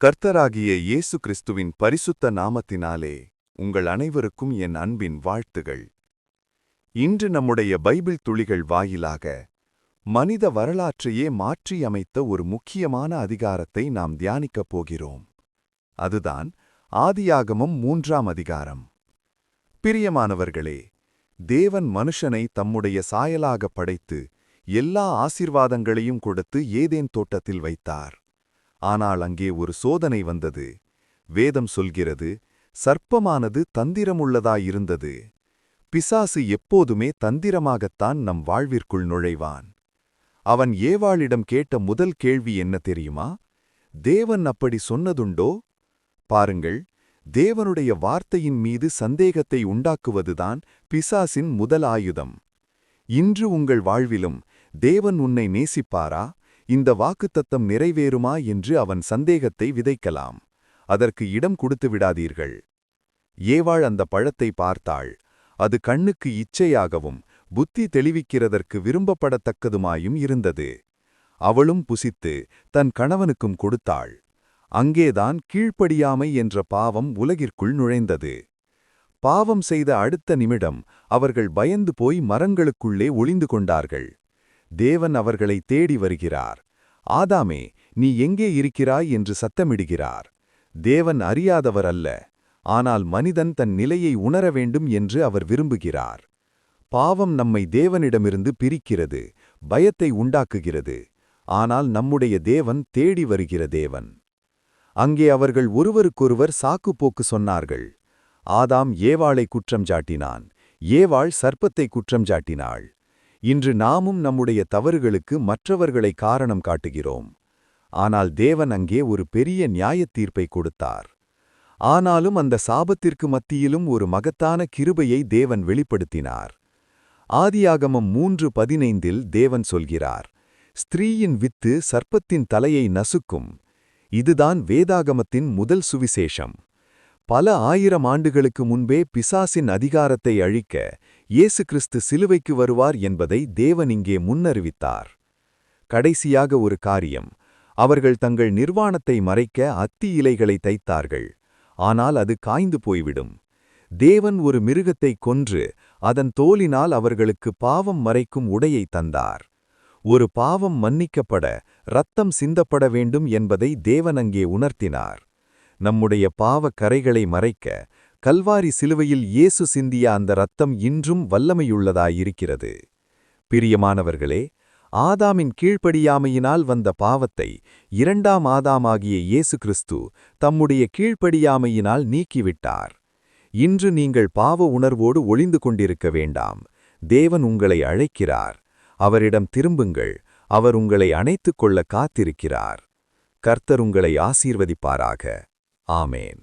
கர்த்தராகிய இயேசு கிறிஸ்துவின் பரிசுத்த நாமத்தினாலே உங்கள் அனைவருக்கும் என் அன்பின் வாழ்த்துகள். இன்று நம்முடைய பைபிள் துளிகள் வாயிலாக மனித வரலாற்றையே மாற்றியமைத்த ஒரு முக்கியமான அதிகாரத்தை நாம் தியானிக்கப் போகிறோம். அதுதான் ஆதியாகமம் மூன்றாம் அதிகாரம். பிரியமானவர்களே தேவன் மனுஷனை தம்முடைய சாயலாக படைத்து எல்லா ஆசிர்வாதங்களையும் கொடுத்து ஏதேன் தோட்டத்தில் வைத்தார். ஆனால் அங்கே ஒரு சோதனை வந்தது. வேதம் சொல்கிறது சர்ப்பமானது தந்திரமுள்ளதாயிருந்தது. பிசாசு எப்போதுமே தந்திரமாகத்தான் நம் வாழ்விற்குள் நுழைவான். அவன் ஏவாளிடம் கேட்ட முதல் கேள்வி என்ன தெரியுமா? தேவன் அப்படி சொன்னதுண்டோ? பாருங்கள் தேவனுடைய வார்த்தையின் மீது சந்தேகத்தை உண்டாக்குவதுதான் பிசாசின் முதல் ஆயுதம். இன்று உங்கள் வாழ்விலும் தேவன் உன்னை நேசிப்பாரா? இந்த வாக்குத்தத்தம் நிறைவேறுமா என்று அவன் சந்தேகத்தை விதைக்கலாம். அதற்கு இடம் கொடுத்து விடாதீர்கள். ஏவாள் அந்த பழத்தை பார்த்தாள். அது கண்ணுக்கு இச்சையாகவும் புத்தி தெளிவிக்கிறதற்கு விரும்பப்படத்தக்கதுமாயும் இருந்தது. அவளும் புசித்து தன் கணவனுக்கும் கொடுத்தாள். அங்கேதான் கீழ்ப்படியாமை என்ற பாவம் உலகிற்குள் நுழைந்தது. பாவம் செய்த அடுத்த நிமிடம் அவர்கள் பயந்து போய் மரங்களுக்குள்ளே ஒளிந்து கொண்டார்கள். தேவன் அவர்களை தேடி வருகிறார். ஆதாமே நீ எங்கே இருக்கிறாய் என்று சத்தமிடுகிறார். தேவன் அறியாதவர் அல்ல ஆனால் மனிதன் தன் நிலையை உணர வேண்டும் என்று அவர் விரும்புகிறார். பாவம் நம்மை தேவனிடமிருந்து பிரிக்கிறது பயத்தை உண்டாக்குகிறது. ஆனால் நம்முடைய தேவன் தேடி வருகிற தேவன். அங்கே அவர்கள் ஒருவருக்கொருவர் சாக்குப்போக்கு சொன்னார்கள். ஆதாம் ஏவாளை குற்றம் சாட்டினான் ஏவாள் சர்ப்பத்தை குற்றம் சாட்டினாள். இன்று நாமும் நம்முடைய தவறுகளுக்கு மற்றவர்களை காரணம் காட்டுகிறோம். ஆனால் தேவன் அங்கே ஒரு பெரிய நியாயத் தீர்ப்பை கொடுத்தார். ஆனாலும் அந்த சாபத்திற்கு மத்தியிலும் ஒரு மகத்தான கிருபையை தேவன் வெளிப்படுத்தினார். ஆதியாகமம் மூன்று பதினைந்தில் தேவன் சொல்கிறார் ஸ்திரீயின் வித்து சர்ப்பத்தின் தலையை நசுக்கும். இதுதான் வேதாகமத்தின் முதல் சுவிசேஷம். பல ஆயிரம் ஆண்டுகளுக்கு முன்பே பிசாசின் அதிகாரத்தை அழிக்க இயேசு கிறிஸ்து சிலுவைக்கு வருவார் என்பதை தேவன் இங்கே முன்னறிவித்தார். கடைசியாக ஒரு காரியம் அவர்கள் தங்கள் நிர்வாணத்தை மறைக்க அத்தி இலைகளை தைத்தார்கள். ஆனால் அது காய்ந்து போய்விடும். தேவன் ஒரு மிருகத்தை கொன்று அதன் தோலினால் அவர்களுக்கு பாவம் மறைக்கும் உடையை தந்தார். ஒரு பாவம் மன்னிக்கப்பட ரத்தம் சிந்தப்பட வேண்டும் என்பதை தேவன் அங்கே உணர்த்தினார். நம்முடைய பாவ கரைகளை மறைக்க கல்வாரி சிலுவையில் இயேசு சிந்திய அந்த ரத்தம் இன்றும் வல்லமையுள்ளதாயிருக்கிறது. பிரியமானவர்களே ஆதாமின் கீழ்ப்படியாமையினால் வந்த பாவத்தை இரண்டாம் ஆதாமாகிய இயேசு கிறிஸ்து தம்முடைய கீழ்ப்படியாமையினால் நீக்கிவிட்டார். இன்று நீங்கள் பாவ உணர்வோடு ஒளிந்து கொண்டிருக்க வேண்டாம். தேவன் உங்களை அழைக்கிறார். அவரிடம் திரும்புங்கள். அவர் உங்களை அணைத்துக் கொள்ள காத்திருக்கிறார். கர்த்தர் உங்களை ஆசீர்வதிப்பாராக. ஆமேன்.